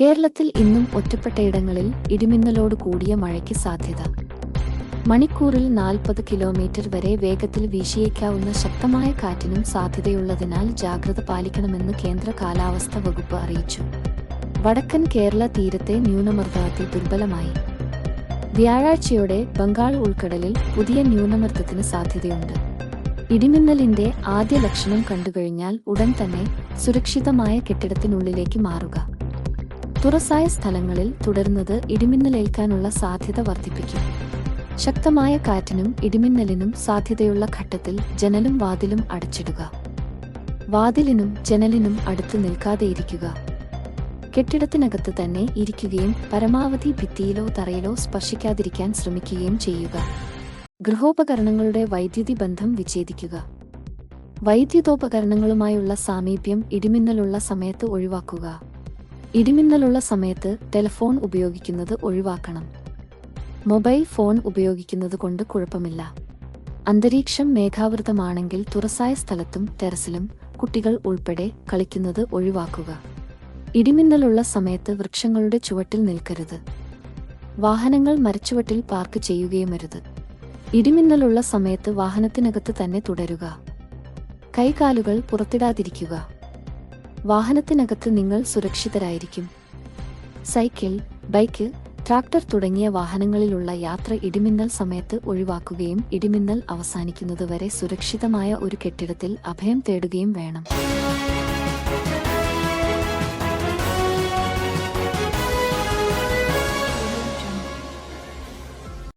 കേരളത്തിൽ ഇന്നും ഒറ്റപ്പെട്ടയിടങ്ങളിൽ ഇടിമിന്നലോട് കൂടിയ മഴയ്ക്ക് സാധ്യത. മണിക്കൂറിൽ നാൽപ്പത് കിലോമീറ്റർ വരെ വേഗത്തിൽ വീശിയേക്കാവുന്ന ശക്തമായ കാറ്റിനും സാധ്യതയുള്ളതിനാൽ ജാഗ്രത പാലിക്കണമെന്ന് കേന്ദ്ര കാലാവസ്ഥാ വകുപ്പ് അറിയിച്ചു. വടക്കൻ കേരള തീരത്തെ ന്യൂനമർദ്ദത്തിൽ ദുർബലമായി. വ്യാഴാഴ്ചയോടെ ബംഗാൾ ഉൾക്കടലിൽ പുതിയ ന്യൂനമർദ്ദത്തിന് സാധ്യതയുണ്ട്. ഇടിമിന്നലിന്റെ ആദ്യ ലക്ഷണം കണ്ടുകഴിഞ്ഞാൽ ഉടൻ തന്നെ സുരക്ഷിതമായ കെട്ടിടത്തിനുള്ളിലേക്ക് മാറുക. തുറസായ സ്ഥലങ്ങളിൽ തുടരുന്നത് ഇടിമിന്നലേൽക്കാനുള്ള സാധ്യത വർദ്ധിപ്പിക്കും. ശക്തമായ കാറ്റിനും ഇടിമിന്നലിനും സാധ്യതയുള്ള ഘട്ടത്തിൽ ജനലും വാതിലും അടച്ചിടുക. വാതിലിനും ജനലിനും അടുത്ത് നിൽക്കാതെയിരിക്കുക കെട്ടിടത്തിനകത്ത് തന്നെ ഇരിക്കുകയും പരമാവധി ഭിത്തിയിലോ തറയിലോ സ്പർശിക്കാതിരിക്കാൻ ശ്രമിക്കുകയും ചെയ്യുക. ഗൃഹോപകരണങ്ങളുടെ വൈദ്യുതി ബന്ധം വിച്ഛേദിക്കുക. വൈദ്യുതോപകരണങ്ങളുമായുള്ള സാമീപ്യം ഇടിമിന്നലുള്ള സമയത്ത് ഒഴിവാക്കുക. ഇടിമിന്നലുള്ള സമയത്ത് ടെലിഫോൺ ഉപയോഗിക്കുന്നത് ഒഴിവാക്കണം. മൊബൈൽ ഫോൺ ഉപയോഗിക്കുന്നത് കൊണ്ട് കുഴപ്പമില്ല. അന്തരീക്ഷം മേഘാവൃതമാണെങ്കിൽ തുറസായ സ്ഥലത്തും ടെറസിലും കുട്ടികൾ ഉൾപ്പെടെ കളിക്കുന്നത് ഒഴിവാക്കുക. ഇടിമിന്നലുള്ള സമയത്ത് വൃക്ഷങ്ങളുടെ ചുവട്ടിൽ നിൽക്കരുത്. വാഹനങ്ങൾ മരച്ചുവട്ടിൽ പാർക്ക് ചെയ്യുകയുമരുത് ഇടിമിന്നലുള്ള സമയത്ത് വാഹനത്തിനകത്ത് തന്നെ തുടരുക. കൈകാലുകൾ പുറത്തിടാതിരിക്കുക. വാഹനത്തിനകത്ത് നിങ്ങൾ സുരക്ഷിതരായിരിക്കും. സൈക്കിൾ ബൈക്ക് ട്രാക്ടർ തുടങ്ങിയ വാഹനങ്ങളിലുള്ള യാത്ര ഇടിമിന്നൽ സമയത്ത് ഒഴിവാക്കുകയും ഇടിമിന്നൽ അവസാനിക്കുന്നതുവരെ സുരക്ഷിതമായ ഒരു കെട്ടിടത്തിൽ അഭയം തേടുകയും വേണം.